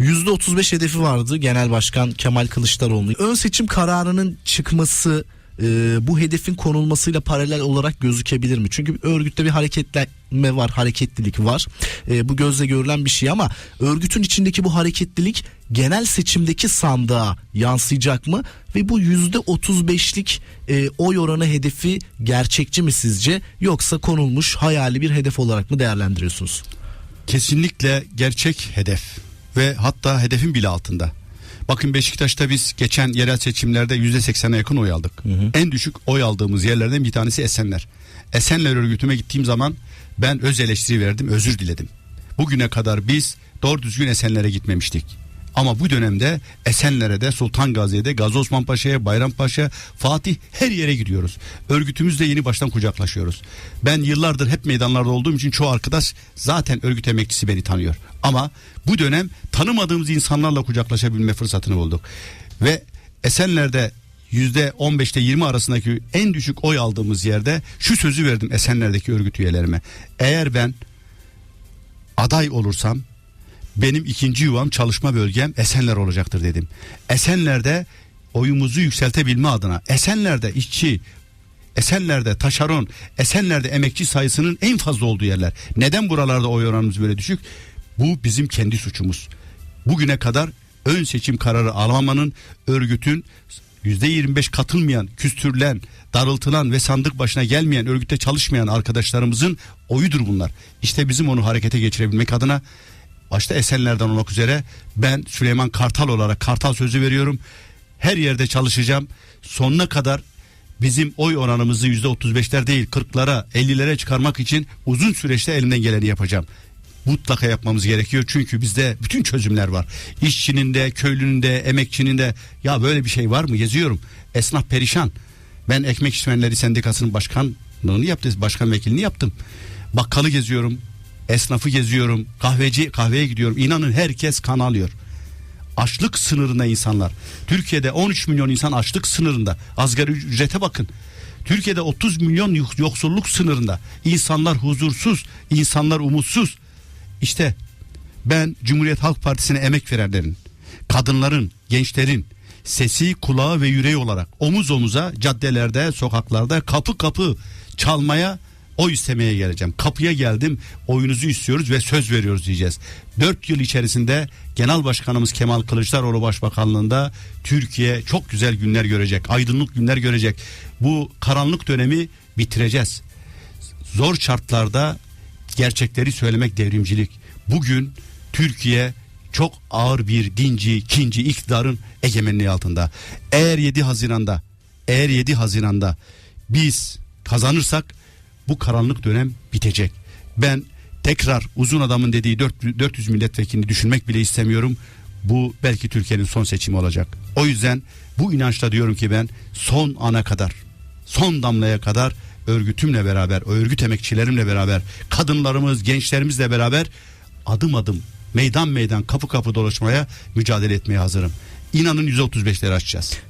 %35 hedefi vardı Genel Başkan Kemal Kılıçdaroğlu. Ön seçim kararının çıkması e, bu hedefin konulmasıyla paralel olarak gözükebilir mi? Çünkü örgütte bir hareketlenme var, hareketlilik var. E, bu gözle görülen bir şey ama örgütün içindeki bu hareketlilik genel seçimdeki sandığa yansıyacak mı? Ve bu %35'lik e, oy oranı hedefi gerçekçi mi sizce? Yoksa konulmuş hayali bir hedef olarak mı değerlendiriyorsunuz? Kesinlikle gerçek hedef ve hatta hedefin bile altında. Bakın Beşiktaş'ta biz geçen yerel seçimlerde yüzde seksene yakın oy aldık. En düşük oy aldığımız yerlerden bir tanesi Esenler. Esenler örgütüme gittiğim zaman ben öz eleştiri verdim, özür diledim. Bugüne kadar biz doğru düzgün Esenler'e gitmemiştik. Ama bu dönemde Esenler'e de Sultan Gazi'ye de Gazi Osman Paşa'ya, Bayrampaşa, Fatih her yere gidiyoruz. Örgütümüzle yeni baştan kucaklaşıyoruz. Ben yıllardır hep meydanlarda olduğum için çoğu arkadaş zaten örgüt emekçisi beni tanıyor. Ama bu dönem tanımadığımız insanlarla kucaklaşabilme fırsatını bulduk. Ve Esenler'de yüzde 15'te 20 arasındaki en düşük oy aldığımız yerde şu sözü verdim Esenler'deki örgüt üyelerime. Eğer ben aday olursam benim ikinci yuvam çalışma bölgem Esenler olacaktır dedim. Esenler'de oyumuzu yükseltebilme adına Esenler'de işçi Esenler'de taşeron, Esenler'de emekçi sayısının en fazla olduğu yerler. Neden buralarda oy oranımız böyle düşük? Bu bizim kendi suçumuz. Bugüne kadar ön seçim kararı almamanın örgütün %25 katılmayan, küstürülen, darıltılan ve sandık başına gelmeyen, örgütte çalışmayan arkadaşlarımızın oyudur bunlar. İşte bizim onu harekete geçirebilmek adına başta Esenler'den olmak üzere ben Süleyman Kartal olarak Kartal sözü veriyorum. Her yerde çalışacağım. Sonuna kadar bizim oy oranımızı yüzde 35'ler değil 40'lara 50'lere çıkarmak için uzun süreçte elimden geleni yapacağım. Mutlaka yapmamız gerekiyor çünkü bizde bütün çözümler var. İşçinin de, köylünün de, emekçinin de ya böyle bir şey var mı? Geziyorum. Esnaf perişan. Ben Ekmek İşverenleri Sendikası'nın başkanlığını yaptım, başkan vekilini yaptım. Bakkalı geziyorum, esnafı geziyorum, kahveci kahveye gidiyorum. İnanın herkes kan alıyor. Açlık sınırında insanlar. Türkiye'de 13 milyon insan açlık sınırında. Asgari ücrete bakın. Türkiye'de 30 milyon yok- yoksulluk sınırında. İnsanlar huzursuz, insanlar umutsuz. İşte ben Cumhuriyet Halk Partisi'ne emek verenlerin, kadınların, gençlerin sesi, kulağı ve yüreği olarak omuz omuza caddelerde, sokaklarda kapı kapı çalmaya oy istemeye geleceğim. Kapıya geldim oyunuzu istiyoruz ve söz veriyoruz diyeceğiz. Dört yıl içerisinde Genel Başkanımız Kemal Kılıçdaroğlu Başbakanlığında Türkiye çok güzel günler görecek. Aydınlık günler görecek. Bu karanlık dönemi bitireceğiz. Zor şartlarda gerçekleri söylemek devrimcilik. Bugün Türkiye çok ağır bir dinci, ikinci iktidarın egemenliği altında. Eğer 7 Haziran'da, eğer 7 Haziran'da biz kazanırsak bu karanlık dönem bitecek. Ben tekrar uzun adamın dediği 400 400 milletvekilini düşünmek bile istemiyorum. Bu belki Türkiye'nin son seçimi olacak. O yüzden bu inançla diyorum ki ben son ana kadar, son damlaya kadar örgütümle beraber, örgüt emekçilerimle beraber, kadınlarımız, gençlerimizle beraber adım adım, meydan meydan, kapı kapı dolaşmaya, mücadele etmeye hazırım. İnanın %35'leri açacağız.